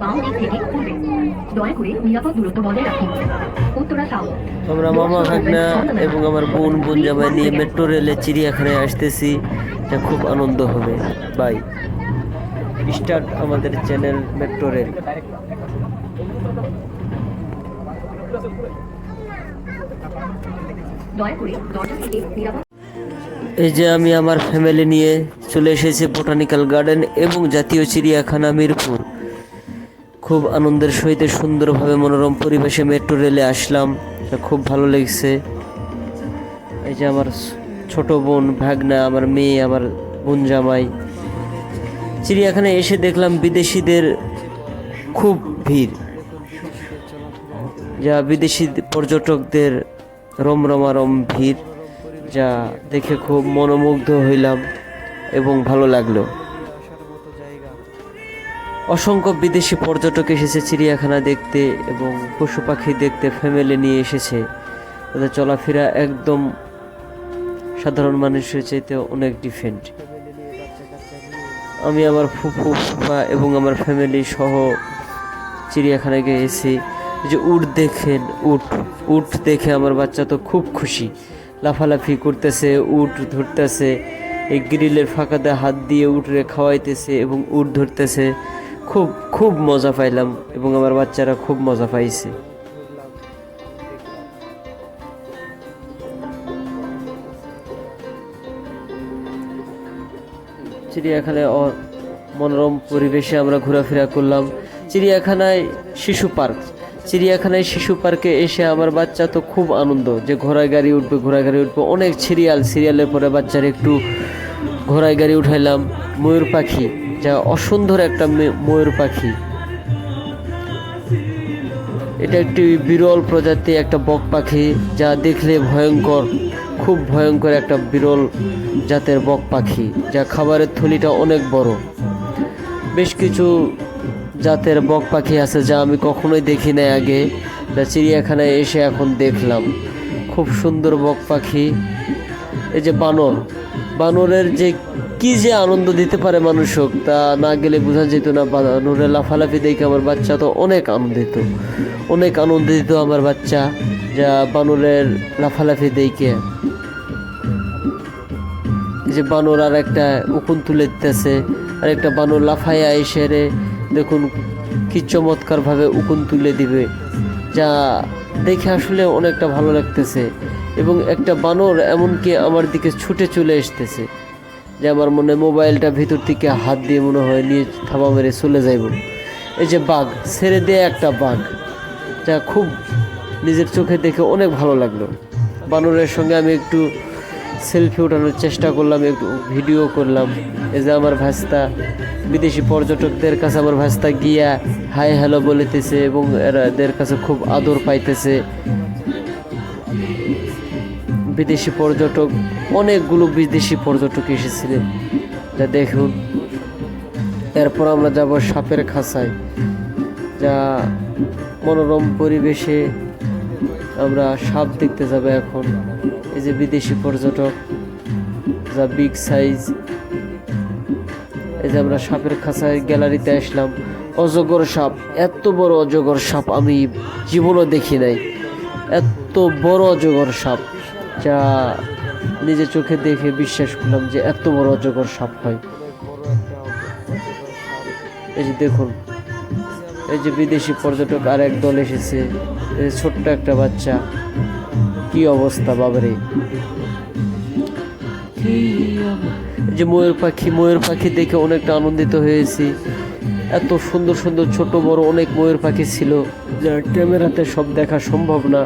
বাম দিক থেকে ঘুরবে দয়া করে নিরাপদ দূরত্ব বজায় রাখুন। উত্তরা সাউথ আমরা মামা ভাগনা এবং আমার বোন বোন জামাই নিয়ে মেট্রো রেলে চিড়িয়াখানায় আসতেছি। যা খুব আনন্দ হবে। বাই স্টার্ট আমাদের চ্যানেল মেট্রো রেল এই যে আমি আমার ফ্যামিলি নিয়ে চলে এসেছি বোটানিক্যাল গার্ডেন এবং জাতীয় চিড়িয়াখানা মিরপুর। খুব আনন্দের সহিত সুন্দরভাবে মনোরম পরিবেশে মেট্রো রেলে আসলাম। খুব ভালো লেগেছে। এই যে আমার ছোট বোন ভাগনা, আমার মেয়ে, আমার বোন জামাই। চিড়িয়াখানায় এসে দেখলাম বিদেশিদের খুব ভিড়। যা বিদেশি পর্যটকদের রমরমারম ভিড়, যা দেখে খুব মনোমুগ্ধ হইলাম এবং ভালো লাগল। অসংখ্য বিদেশি পর্যটক এসেছে চিড়িয়াখানা দেখতে এবং পশু পাখি দেখতে ফ্যামিলি নিয়ে এসেছে। তাদের চলাফেরা একদম সাধারণ মানুষের চাইতে অনেক ডিফারেন্ট আমি আমার ফুফু, ফুফা এবং আমার ফ্যামিলি সহ চিড়িয়াখানায় গিয়েছি। যে উট দেখেন, উট উট দেখে আমার বাচ্চা তো খুব খুশি। লাফালাফি করতেছে, উট ধরতেছে, এই গ্রিলের ফাঁকাতে হাত দিয়ে উটরে খাওয়াইতেছে এবং উট ধরতেছে। খুব খুব মজা পাইলাম এবং আমার বাচ্চারা খুব মজা পাইছে। চিড়িয়াখানায় মনোরম পরিবেশে আমরা ঘোরাফেরা করলাম। চিড়িয়াখানায় শিশু পার্ক। চিড়িয়াখানায় শিশু পার্কে এসে আমার বাচ্চা তো খুব আনন্দ যে ঘোড়ায় গাড়ি উঠবে ঘোড়ায় গাড়ি উঠবে। অনেক সিরিয়াল, সিরিয়ালের পরে বাচ্চার একটু ঘোড়ায় গাড়ি উঠাইলাম। ময়ূর পাখি। যা অসুন্দর একটা ময়ূর পাখি। এটা একটি বিরল প্রজাতি একটা বক পাখি, যা দেখলে ভয়ঙ্কর, খুব ভয়ঙ্কর একটা বিরল জাতের বক পাখি, যা খাবারের থলিটা অনেক বড়। বেশ কিছু জাতের বক পাখি আছে যা আমি কখনোই দেখি নাই আগে। যা চিড়িয়াখানায় এসে এখন দেখলাম। খুব সুন্দর বক পাখি। এই যে বানর বানরের যে কি যে আনন্দ দিতে পারে মানুষক তা না গেলে বোঝা যেত না, বানরের লাফালাফি দেখে আমার বাচ্চা তো অনেক আনন্দিত। অনেক আনন্দিত আমার বাচ্চা, যা বানরের লাফালাফি দেখে। যে বানর আর একটা উকুন তুলে দিতেছে, আর একটা বানর লাফাইয়া এসে রে, দেখুন কি চমৎকার ভাবে উকুন তুলে দিবে, যা দেখে আসলে অনেকটা ভালো লাগতেছে। এবং একটা বানর এমনকি আমার দিকে ছুটে চলে আসতেছে যে আমার মনে মোবাইলটা ভিতর থেকে হাত দিয়ে মনে হয় নিয়ে থাবা মেরে চলে যাইব। এই যে বাঘ, ছেড়ে দিয়ে একটা বাঘ, যা খুব নিজের চোখে দেখে অনেক ভালো লাগল। বানরের সঙ্গে আমি একটু সেলফি ওঠানোর চেষ্টা করলাম, একটু ভিডিও করলাম। এই যে আমার ভাস্তা, বিদেশি পর্যটকদের কাছে আমার ভাস্তা গিয়া, হাই হ্যালো বলিতেছে এবং এদের কাছে খুব আদর পাইতেছে। বিদেশি পর্যটক, অনেকগুলো বিদেশি পর্যটক এসেছিলেন। যা দেখুন, এরপর আমরা যাব সাপের খাঁচায়, যা মনোরম পরিবেশে আমরা সাপ দেখতে যাব এখন। এই যে বিদেশি পর্যটক, যা বিগ সাইজ এই যে আমরা সাপের খাঁচায় গ্যালারিতে আসলাম। অজগর সাপ, এত বড় অজগর সাপ আমি জীবনও দেখি নাই। এত বড় অজগর সাপ। যা নিজের চোখে দেখে বিশ্বাস করলাম যে এত বড় অজগর সাপ হয়। এই যে দেখুন, এই যে বিদেশি পর্যটক আর এক দল এসেছে ছোট্ট একটা বাচ্চা। কি অবস্থা, বাবারে। যে ময়ূর পাখি ময়ূর পাখি দেখে অনেকটা আনন্দিত হয়েছি। এত সুন্দর সুন্দর ছোট বড় অনেক ময়ূর পাখি ছিল। যা ক্যামেরাতে সব দেখা সম্ভব না।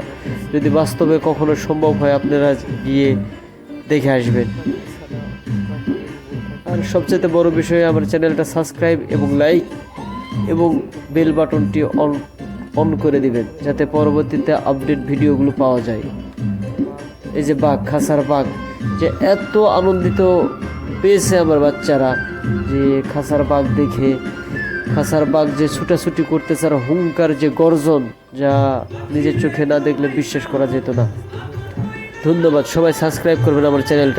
যদি বাস্তবে কখনো সম্ভব হয়, আপনারা গিয়ে দেখে আসবেন। আর সবচেয়ে বড় বিষয়, আমার চ্যানেলটা সাবস্ক্রাইব এবং লাইক এবং বেল বাটনটি অন অন করে দিবেন, যাতে পরবর্তীতে আপডেট ভিডিওগুলো পাওয়া যায়। এই যে বাঘ, খাসার বাঘ, যে এত আনন্দিত পেয়েছে আমার বাচ্চারা, যে খাসার বাঘ দেখে খাসার বাঘ যে ছুটাছুটি করতেছে আর হুঙ্কার যে গর্জন যা নিজের চোখে না দেখলে বিশ্বাস করা যেত না। ধন্যবাদ, সবাই সাবস্ক্রাইব করবেন আমার চ্যানেলটা।